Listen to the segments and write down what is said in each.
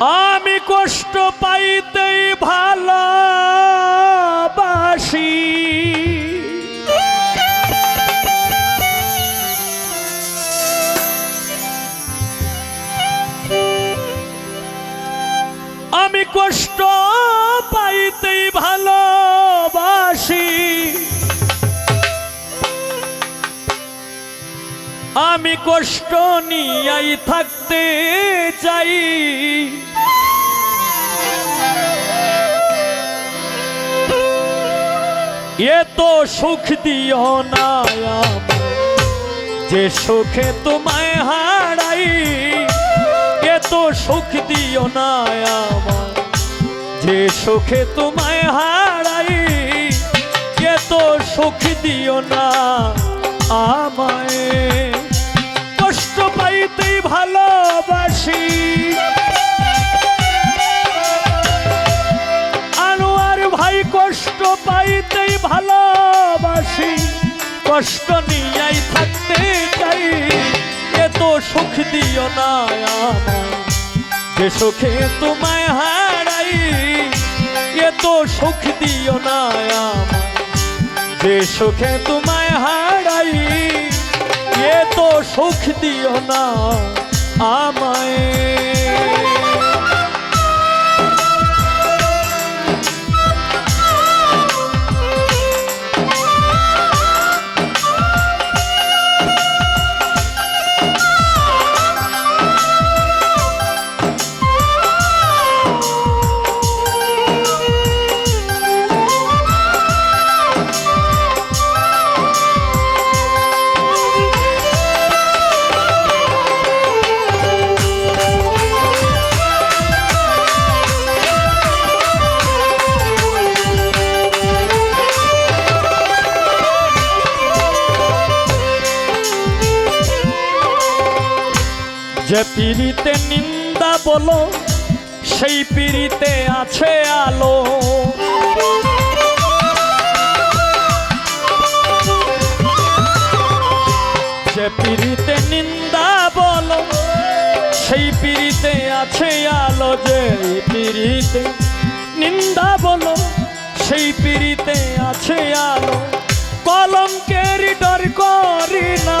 আমি কষ্ট পাইতেই ভালোবাসি। আমি কষ্ট পাইতেই ভালোবাসি। আমি কষ্ট নিয়াই থাকতে চাই। এ তো সুখ দিও না যে সুখে তোমায় হারাই এ তো সুখ দিও না আমায়, যে সুখে তোমায় হারাই এ তো সুখ দিও না আমায়। কষ্ট পাইতেই ভালোবাসি পাইতেই ভালোবাসি, কষ্ট নিয়াই থাকতে চাই। এত সুখ দিও না যে সুখে তোমায় হারাই এত সুখ দিও না যে সুখে তোমায় হারাই, এ তো সুখ দিও না আমায়। যে পিড়িতে নিন্দা বলো, সেই পিড়িতে আছে আলো। যে পিড়িতে নিন্দা বলো, সেই পিড়িতে আছে আলো। যে পিড়িতে নিন্দা বলো, সেই পিড়িতে আছে আলো। কলঙ্কের ডর করি না।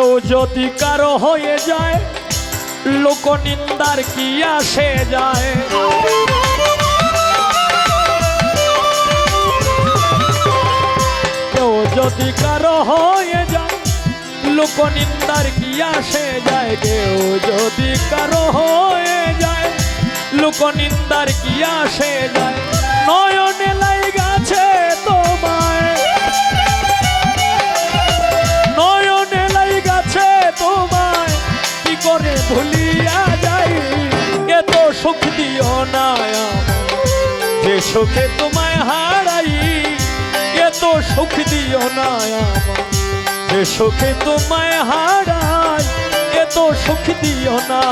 কেউ যদি কারও হয়ে যায়, লোক নিন্দার কি আসে যায়? কেউ যদি কারও হয়ে যায়, লোক নিন্দার কি আসে যায়? কেউ যদি কারও হয়ে যায়, লোক নিন্দার কি আসে যায়? নয়নে লাই সুখে তোমায় হারাই, এত সুখ দিও না আমায়। যে সুখে তোমায় হারাই, এত সুখ দিও না।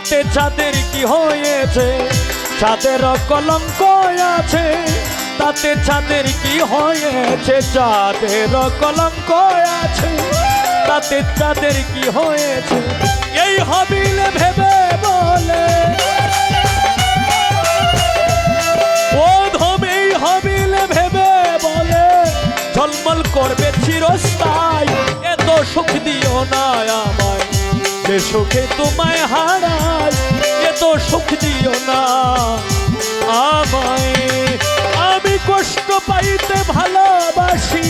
তাতে চাঁদের কি হয়েছে? চাঁদের কলঙ্ক আছে, তাতে চাঁদের কি হয়েছে? চাঁদের কলঙ্ক আছে, তাতে চাঁদের কি হয়েছে? এই হবিলে ভেবে বলে। ও ধমেই হবিলে ভেবে বলে, ঝলমল করবে চিরস্থায়, এত সুখ দিও না আমায়। যে সুখে তোমায় হারাই এত সুখ দিও না। আমায় আমি কষ্ট পাইতে ভালোবাসি।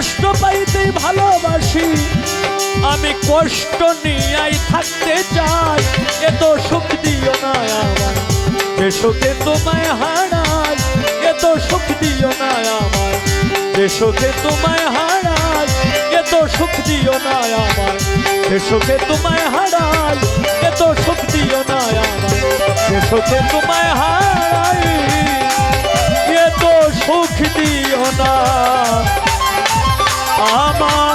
কষ্ট পাইতে ভালোবাসি। আমি কষ্ট নিয়াই থাকতে চাই এত সুখ দিও না আমার। সুখে তোমায় হারাই এত সুখ দিও না আমার। সুখে তোমায় হারাই এত সুখ দিও না আমার। সুখে তোমায় হারাই এত সুখ দিও না আমার। সুখে তোমায় হারাই, এ তো সুখ দিও না। Mama.